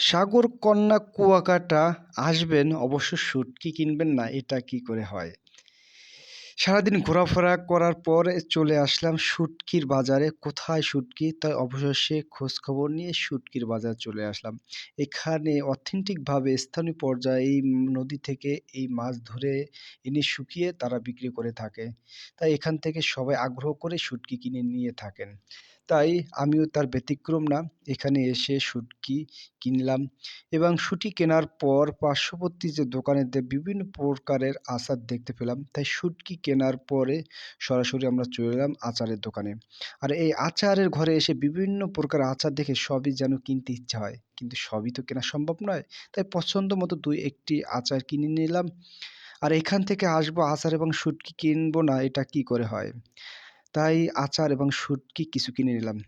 সাগর কন্যা কুয়াকাটা আসবেন, অবশ্য শুটকি কিনবেন না, এটা কি করে হয়? সারাদিন ঘোরাফেরা করার পর চলে আসলাম শুটকির বাজারে। কোথায় শুটকি তাই অবশেষে খোঁজ খবর নিয়ে শুটকির বাজার চলে আসলাম। এখানে অথেন্টিকভাবে স্থানীয় পর্যায়ে এই নদী থেকে এই মাছ ধরে এনে শুকিয়ে তারা বিক্রি করে থাকে। তাই এখান থেকে সবাই আগ্রহ করে শুটকি কিনে নিয়ে থাকেন। তাই আমিও তার ব্যতিক্রম না। এখানে এসে শুটকি কিনলাম এবং শুটি কেনার পর পার্শ্ববর্তী যে দোকানেদের বিভিন্ন প্রকারের আচার দেখতে পেলাম। তাই শুটকি কেনার পরে সরাসরি আমরা চলে এলাম আচারের দোকানে। আর এই আচারের ঘরে এসে বিভিন্ন প্রকার আচার দেখে সবই যেন কিনতে ইচ্ছা হয়। কিন্তু সবই তো কেনা সম্ভব নয়। তাই পছন্দ মতো দুই একটি আচার কিনে নিলাম। আর এখান থেকে আসব আচার এবং শুটকি কিনবো না, এটা কি করে হয়? তাই আচার এবং শুটকি কিছু কিনে নিলাম।